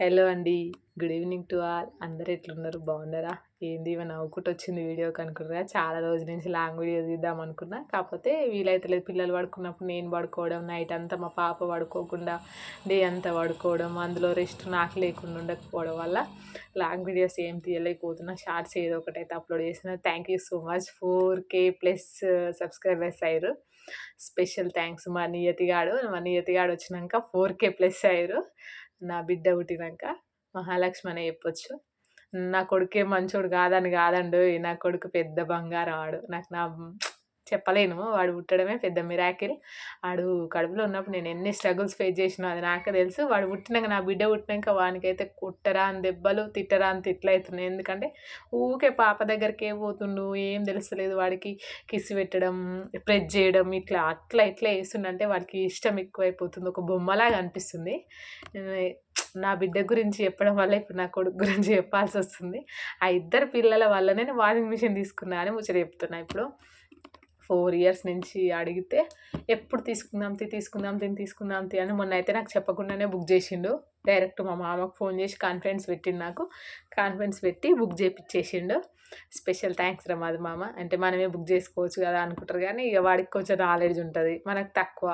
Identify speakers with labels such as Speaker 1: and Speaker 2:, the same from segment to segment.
Speaker 1: Hello అండి. Good evening to all. అందరు ఎట్లున్నారు? బాగున్నారా? ఏంది ఇవి నవ్వుకుంటూ వచ్చింది వీడియో కనుక్కున్నారా? చాలా రోజుల నుంచి లాంగ్ వీడియో తీద్దాం అనుకున్నా. కాకపోతే వీలైతే లేదు పిల్లలు పడుకున్నప్పుడు నేను పడుకోవడం నైట్ అంతా మా పాప పడుకోకుండా డే అంతా పడుకోవడం అందులో రెస్ట్ నాకు లేకుండా ఉండకపోవడం వల్ల లాంగ్ వీడియోస్ ఏం తీయలేకపోతున్నా. షార్ట్స్ ఏదో ఒకటి అయితే అప్లోడ్ చేసిన thank you so much four K plus subscribers అయ్యారు. స్పెషల్ థ్యాంక్స్ మా నియతిగాడు మా నియతిగాడు వచ్చినాక ఫోర్ కే ప్లస్ అయ్యారు. నా బిడ్డ పుట్టినాక మహాలక్ష్మి అనే చెప్పొచ్చు. నా కొడుకే మంచోడు కాదని కాదండు నా కొడుకు పెద్ద బంగారం ఆడు. నాకు నా చెప్పలేను. వాడు పుట్టడమే పెద్ద మిరాకిల్ వాడు కడుపులో ఉన్నప్పుడు నేను ఎన్ని స్ట్రగుల్స్ ఫేస్ చేసినా అది నాకు తెలుసు. వాడు పుట్టినాక నా బిడ్డ పుట్టినాక వానికైతే కుట్టరా అని దెబ్బలు తిట్టరా అని తిట్లవుతున్నాయి ఎందుకంటే ఊకే పాప దగ్గరికి పోతుండు? ఏం తెలుస్తలేదు వాడికి. కిసి పెట్టడం ప్రెస్ చేయడం ఇట్లా అట్లా ఇట్లా వేస్తుండంటే వాడికి ఇష్టం ఎక్కువైపోతుంది. ఒక బొమ్మలాగా అనిపిస్తుంది. నా బిడ్డ గురించి చెప్పడం వల్ల ఇప్పుడు నా కొడుకు గురించి చెప్పాల్సి వస్తుంది ఆ ఇద్దరు పిల్లల వల్లనే వాషింగ్ మిషన్ తీసుకున్నా అని ముచ్చట చెప్తున్నా ఇప్పుడు. ఫోర్ ఇయర్స్ నుంచి అడిగితే ఎప్పుడు తీసుకుందాం తి తీసుకుందాం తిని తీసుకుందాం తి అని మొన్న అయితే నాకు చెప్పకుండానే బుక్ చేసిండు. డైరెక్ట్ మా మామకు ఫోన్ చేసి కాన్ఫరెన్స్ పెట్టిండు నాకు. కాన్ఫరెన్స్ పెట్టి బుక్ చేపించేసిండు స్పెషల్ థ్యాంక్స్ రా మాది మామ. అంటే మనమే బుక్ చేసుకోవచ్చు కదా అనుకుంటారు కానీ ఇక వాడికి కొంచెం నాలెడ్జ్ ఉంటుంది. మనకు తక్కువ.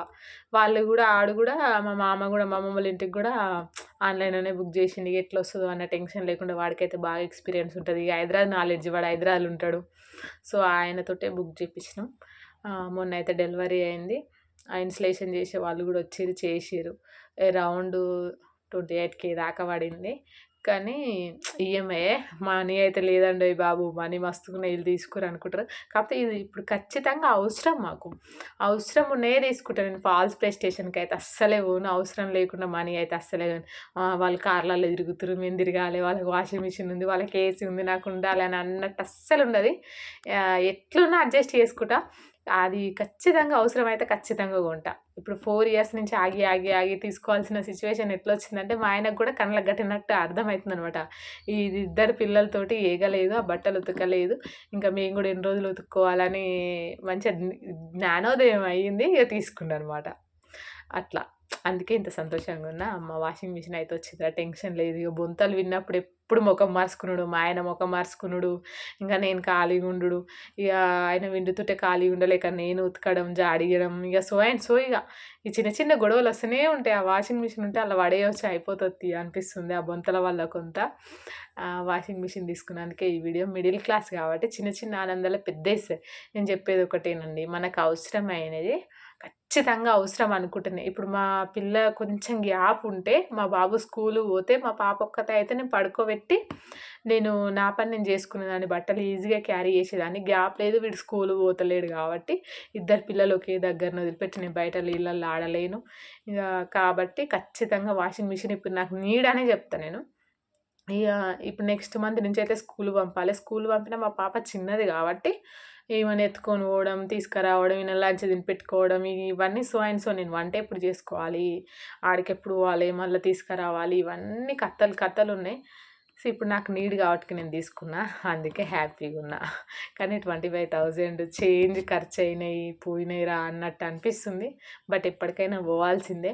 Speaker 1: వాళ్ళు కూడా ఆడు కూడా మా మామ కూడా మా అమ్మమ్మ ఇంటికి కూడా ఆన్లైన్లోనే బుక్ చేసిండు ఎట్లా వస్తుందో అన్న టెన్షన్ లేకుండా వాడికైతే బాగా ఎక్స్పీరియన్స్ ఉంటుంది. హైదరాబాద్ నాలెడ్జ్ వాడు హైదరాబాద్ ఉంటాడు. సో ఆయనతోటే బుక్ చేపించినాం మొన్న అయితే డెలివరీ అయింది. ఇన్స్టలేషన్ చేసే వాళ్ళు కూడా వచ్చి చేసిరు అరౌండ్ ట్వంటీ ఎయిట్ కే దాకా పడింది. కానీ ఈఎంఐ మనీ అయితే లేదండి బాబు మనీ మస్తుగా ఇల్లు తీసుకురు అనుకుంటారు. కాకపోతే ఇది ఇప్పుడు ఖచ్చితంగా అవసరం మాకు. అవసరం ఉన్నాయే తీసుకుంటాను నేను. ఫాల్స్ ప్లే స్టేషన్కి అయితే అస్సలే పోను. అవసరం లేకుండా మనీ అయితే అస్సలే వాళ్ళు కార్లలో తిరుగుతురు మేము తిరగాలి వాళ్ళకి వాషింగ్ మిషన్ ఉంది వాళ్ళకి ఏసీ ఉంది నాకు ఉండాలి అని అన్నట్టు అస్సలు ఉండదు. ఎట్లున్నా అడ్జస్ట్ చేసుకుంటా. అది ఖచ్చితంగా అవసరమైతే ఖచ్చితంగా కొంటా. ఇప్పుడు ఫోర్ ఇయర్స్ నుంచి ఆగి ఆగి ఆగి తీసుకోవాల్సిన సిచ్యువేషన్ ఎట్లా వచ్చిందంటే మా ఆయనకు కూడా కళ్ళకు కట్టినట్టు అర్థమవుతుంది అనమాట ఈ ఇద్దరు పిల్లలతోటి ఏగలేదు ఆ బట్టలు ఉతకలేదు ఇంకా మేము కూడా ఎన్ని రోజులు ఉతుక్కోవాలని మంచి జ్ఞానోదయం అయ్యింది ఇక తీసుకున్నాను అనమాట అట్లా. అందుకే ఇంత సంతోషంగా ఉన్నా. అమ్మ వాషింగ్ మిషన్ అయితే వచ్చిందిరా టెన్షన్ లేదు. ఇక బొంతలు విన్నప్పుడు ఎప్పుడు ముఖం మార్చుకున్నాడు మా ఆయన ముఖం మార్చుకున్నాడు ఇంకా నేను ఖాళీగా ఉండు ఇక ఆయన విండుతుంటే ఖాళీగా ఉండలేక నేను ఉతకడం జాడియడం ఇక సో అండ్ సో ఇక ఈ చిన్న చిన్న గొడవలు వస్తూనే ఉంటాయి. ఆ వాషింగ్ మిషన్ ఉంటే అలా వడేయొచ్చు అయిపోతుంది అనిపిస్తుంది ఆ బొంతల వల్ల కొంత. వాషింగ్ మిషన్ తీసుకున్నందుకే ఈ వీడియో మిడిల్ క్లాస్ కాబట్టి చిన్న చిన్న ఆనందాలు పెద్ద నేను చెప్పేది ఒకటేనండి మనకు అవసరమైనది ఖచ్చితంగా అవసరం అనుకుంటున్నాయి ఇప్పుడు మా పిల్ల కొంచెం గ్యాప్ ఉంటే మా బాబు స్కూల్ పోతే మా పాప ఒక్కతే అయితే నేను పడుకోబెట్టి నేను నా పని నేను చేసుకునేదాన్ని బట్టలు ఈజీగా క్యారీ చేసేదాన్ని. గ్యాప్ లేదు వీడు స్కూల్ పోతలేడు కాబట్టి ఇద్దరు పిల్లలు ఒకే దగ్గర వదిలిపెట్టి నేను బయట నీళ్ళల్లో ఆడలేను. ఇక కాబట్టి ఖచ్చితంగా వాషింగ్ మిషన్ ఇప్పుడు నాకు నీడ్ అనే చెప్తాను నేను. ఇక ఇప్పుడు నెక్స్ట్ మంత్ నుంచి అయితే స్కూల్ పంపాలి. స్కూల్ పంపిన మా పాప చిన్నది కాబట్టి ఏమైనా ఎత్తుకొని పోవడం తీసుకురావడం ఈయన లంచ్ తిని పెట్టుకోవడం ఇవన్నీ సో అండ్ సో నేను వంట ఎప్పుడు చేసుకోవాలి? ఆడికి ఎప్పుడు పోవాలి? మళ్ళీ తీసుకురావాలి? ఇవన్నీ కథలు కథలు ఉన్నాయి. సో ఇప్పుడు నాకు నీడ్ కాబట్టి నేను తీసుకున్నా. అందుకే హ్యాపీగా ఉన్నా. కానీ ట్వంటీ ఫైవ్ థౌజండ్ చేంజ్ ఖర్చు అయినాయి పోయినాయి రా అన్నట్టు అనిపిస్తుంది. బట్ ఎప్పటికైనా పోవాల్సిందే.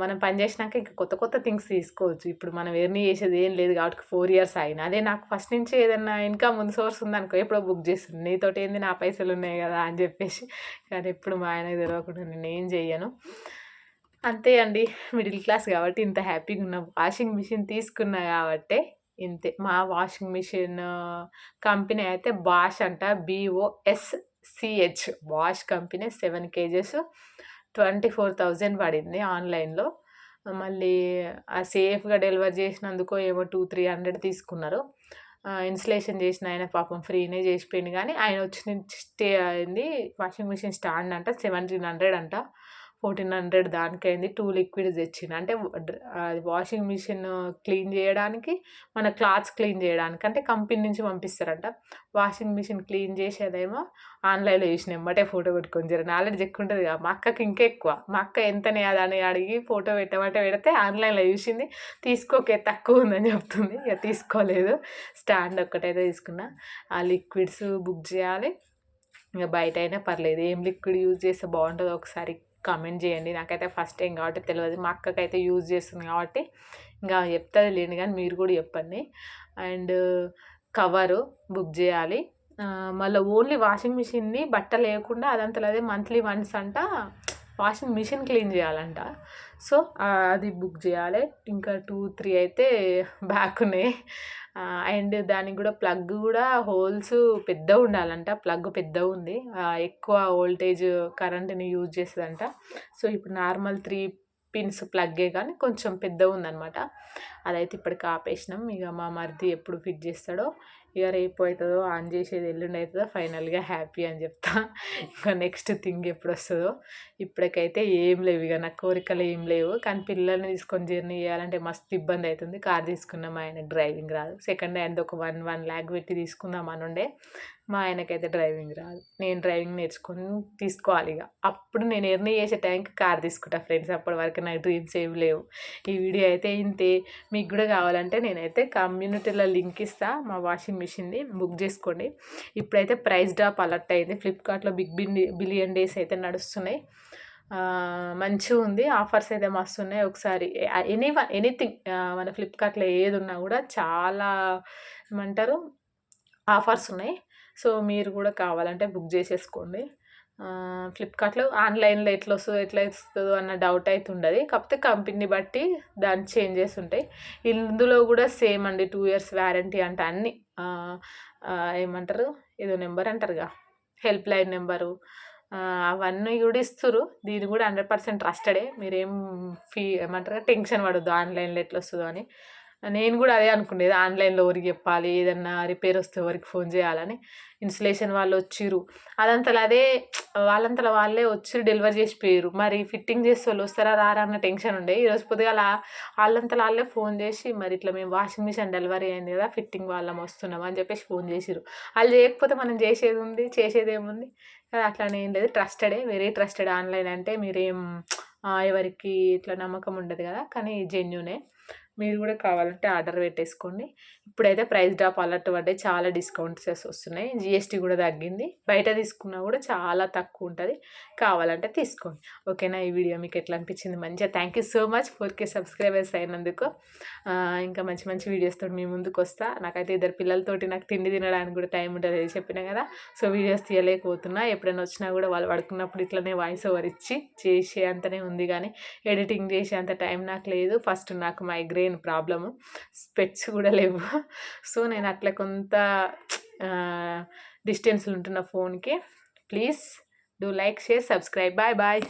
Speaker 1: మనం పని చేసినాక ఇంకా కొత్త కొత్త థింగ్స్ తీసుకోవచ్చు. ఇప్పుడు మనం ఎర్నీ చేసేది ఏం లేదు కాబట్టి ఫోర్ ఇయర్స్ అయినా. అదే నాకు ఫస్ట్ నుంచి ఏదైనా ఇన్కమ్ ముందు సోర్స్ ఉందనుకో ఎప్పుడో బుక్ చేస్తుంది. నీతోటి ఏంది నా పైసలు ఉన్నాయి కదా అని చెప్పేసి. కానీ ఎప్పుడు మా ఆయనకు తెలియకుండా నేను ఏం చెయ్యను. అంతే అండి. మిడిల్ క్లాస్ కాబట్టి ఇంత హ్యాపీగా ఉన్న వాషింగ్ మిషన్ తీసుకున్నా కాబట్టి ఇంతే. మా వాషింగ్ మిషన్ కంపెనీ అయితే బాష్ అంట. B O S C H wash company seven kgs. Twenty four thousand పడింది ఆన్లైన్లో. మళ్ళీ ఆ సేఫ్గా డెలివరీ చేసినందుకు ఏమో టూ త్రీ హండ్రెడ్ తీసుకున్నారు. ఇన్స్టలేషన్ చేసిన ఆయన పాపం ఫ్రీనే చేసిపోయింది కానీ ఆయన వచ్చిన స్టే అయింది వాషింగ్ మిషన్ స్టాండ్ అంట సెవెంటీన్ హండ్రెడ్ అంట. ఫోర్టీన్ హండ్రెడ్ దానికైంది టూ లిక్విడ్స్ తెచ్చిన. అంటే వాషింగ్ మిషన్ క్లీన్ చేయడానికి మన క్లాత్స్ క్లీన్ చేయడానికి అంటే కంపెనీ నుంచి పంపిస్తారంట. వాషింగ్ మిషన్ క్లీన్ చేసేదేమో ఆన్లైన్లో చూసిన. ఎమ్మటే ఫోటో పెట్టుకొని జర నాలెడ్జ్ ఎక్కువ ఉంటుంది కదా. మా అక్కకి ఇంకా ఎక్కువ. మా అక్క ఎంతనే అని అడిగి ఫోటో పెట్టమంటే పెడితే ఆన్లైన్లో చూసింది. తీసుకోకే తక్కువ ఉందని చెప్తుంది. ఇక తీసుకోలేదు. స్టాండ్ ఒక్కటైతే తీసుకున్నా. ఆ లిక్విడ్స్ బుక్ చేయాలి. ఇంకా బయట అయినా పర్లేదు. ఏం లిక్విడ్ యూజ్ చేస్తే బాగుంటుందో ఒకసారి కామెంట్ చేయండి. నాకైతే ఫస్ట్ టైం కాబట్టి తెలియదు మా అక్కకైతే యూజ్ చేస్తుంది కాబట్టి ఇంకా చెప్తుంది లేండి కానీ మీరు కూడా చెప్పండి. అండ్ కవరు బుక్ చేయాలి. మళ్ళీ ఓన్లీ వాషింగ్ మిషన్ని బట్టలు లేకుండా అదంతలో అదే మంత్లీ వన్స్ అంట వాషింగ్ మిషన్ క్లీన్ చేయాలంట. సో అది బుక్ చేయాలి. ఇంకా టూ త్రీ అయితే బ్యాక్ ఉన్నాయి. అండ్ దానికి కూడా ప్లగ్ కూడా హోల్స్ పెద్దగా ఉండాలంట. ప్లగ్ పెద్దగా ఉంది. ఎక్కువ వోల్టేజ్ కరెంట్ని యూజ్ చేస్తుందంట. సో ఇప్పుడు నార్మల్ త్రీ పిన్స్ ప్లగ్గే కానీ కొంచెం పెద్దగా ఉందన్నమాట. అదైతే ఇప్పటికి ఆపేసినాం. ఇక మా మరిది ఎప్పుడు ఫిట్ చేస్తాడో ఇక రేపు అవుతుందో ఆన్ చేసేది ఎల్లుండి అవుతుందో ఫైనల్గా హ్యాపీ అని చెప్తా. ఇంకా నెక్స్ట్ థింగ్ ఎప్పుడు వస్తుందో ఇప్పటికైతే ఏం లేవు ఇక నా కోరికలు ఏం లేవు. కానీ పిల్లల్ని తీసుకొని జర్నీ చేయాలంటే మస్తు ఇబ్బంది అవుతుంది కార్ తీసుకున్నాం ఆయన డ్రైవింగ్ రాదు. సెకండ్ హ్యాండ్ ఒక వన్ వన్ ల్యాక్ పెట్టి తీసుకుందాం అని ఉండే మా ఆయనకైతే డ్రైవింగ్ రాదు. నేను డ్రైవింగ్ నేర్చుకొని తీసుకోవాలి ఇక అప్పుడు నేను ఎర్నీ చేసే టైంకి కార్ తీసుకుంటా ఫ్రెండ్స్. అప్పటి వరకు నాకు డ్రీమ్స్ ఏమి లేవు. ఈ వీడియో అయితే ఇంతే. మీకు కూడా కావాలంటే నేనైతే కమ్యూనిటీలో లింక్ ఇస్తా మా వాషింగ్ మిషన్ది బుక్ చేసుకోండి. ఇప్పుడైతే ప్రైస్ డ్రాప్ అలర్ట్ అయింది. ఫ్లిప్కార్ట్లో బిగ్ బిన్ బిలియన్ డేస్ అయితే నడుస్తున్నాయి. మంచిగా ఉంది. ఆఫర్స్ అయితే మస్తు ఉన్నాయి. ఒకసారి ఎనీ వన్ ఎనీథింగ్ మన ఫ్లిప్కార్ట్లో ఏది ఉన్నా కూడా చాలా ఏమంటారు ఆఫర్స్ ఉన్నాయి. సో మీరు కూడా కావాలంటే బుక్ చేసేసుకోండి. ఫ్లిప్కార్ట్లో ఆన్లైన్లో ఎట్లా వస్తుందో ఎట్లా వస్తుందో అన్న డౌట్ అయితే ఉండదు. కాకపోతే కంపెనీ బట్టి దాని చేంజెస్ ఉంటాయి. ఇందులో కూడా సేమ్ అండి. టూ ఇయర్స్ వ్యారంటీ అంటే అన్నీ ఏమంటారు? ఏదో నెంబర్ అంటారుగా. Help line number. అవన్నీ కూడా ఇస్తారు దీని కూడా హండ్రెడ్ పర్సెంట్ ట్రస్టెడే. మీరేం ఫీ ఏమంటారు? టెన్షన్ పడద్దు. ఆన్లైన్లో ఎట్లా వస్తుందో అని. నేను కూడా అదే అనుకునేది. ఆన్లైన్లో ఎవరికి చెప్పాలి ఏదన్నా రిపేర్ వస్తే ఎవరికి ఫోన్ చేయాలని ఇన్సులేషన్ వాళ్ళు వచ్చిర్రు. అదంతలో అదే వాళ్ళంతలో వాళ్ళే వచ్చి డెలివరీ చేసిపోయారు మరి ఫిట్టింగ్ చేసే వాళ్ళు వస్తారా రారా అన్న టెన్షన్ ఉండే. ఈరోజు పొద్దుగాల వాళ్ళంతలో వాళ్ళే ఫోన్ చేసి మరి ఇట్లా మేము వాషింగ్ మిషన్ డెలివరీ అయింది కదా ఫిట్టింగ్ వాళ్ళం వస్తున్నాం అని చెప్పేసి ఫోన్ చేసిరు వాళ్ళు చేయకపోతే మనం చేసేది ఉంది చేసేది ఏముంది? అట్లానే ఏం లేదు. ట్రస్టెడే వెరీ ట్రస్టెడ్ ఆన్లైన్ అంటే మీరేం ఎవరికి ఇట్లా నమ్మకం ఉండదు కదా. కానీ జెన్యునే. మీరు కూడా కావాలంటే ఆర్డర్ పెట్టేసుకోండి. ఇప్పుడైతే ప్రైస్ డ్రాప్ అలర్ట్ పడ్డాయి. చాలా డిస్కౌంట్స్ వస్తున్నాయి. జిఎస్టీ కూడా తగ్గింది. బయట తీసుకున్నా కూడా చాలా తక్కువ ఉంటుంది. కావాలంటే తీసుకోండి. ఓకేనా? ఈ వీడియో మీకు ఎట్లా అనిపించింది? మంచిగా thank you so much four K subscribers అయినందుకు. ఇంకా మంచి మంచి వీడియోస్తో మీ ముందుకు వస్తా. నాకైతే ఇద్దరు పిల్లలతోటి నాకు తిండి తినడానికి కూడా టైం ఉంటుంది చెప్పినా కదా. సో వీడియోస్ తీయలేకపోతున్నా. ఎప్పుడైనా వచ్చినా కూడా వాళ్ళు పడుకున్నప్పుడు ఇట్లనే వాయిస్ ఓవర్ ఇచ్చి చేసే అంతనే ఉంది కానీ ఎడిటింగ్ చేసే అంత టైం నాకు లేదు. ఫస్ట్ నాకు మైగ్రేన్ ప్రాబ్లము. స్పెట్స్ కూడా లేవు. సో నేను అట్లా కొంత డిస్టెన్స్లో ఉంటున్న ఫోన్కి please do like share subscribe. Bye bye.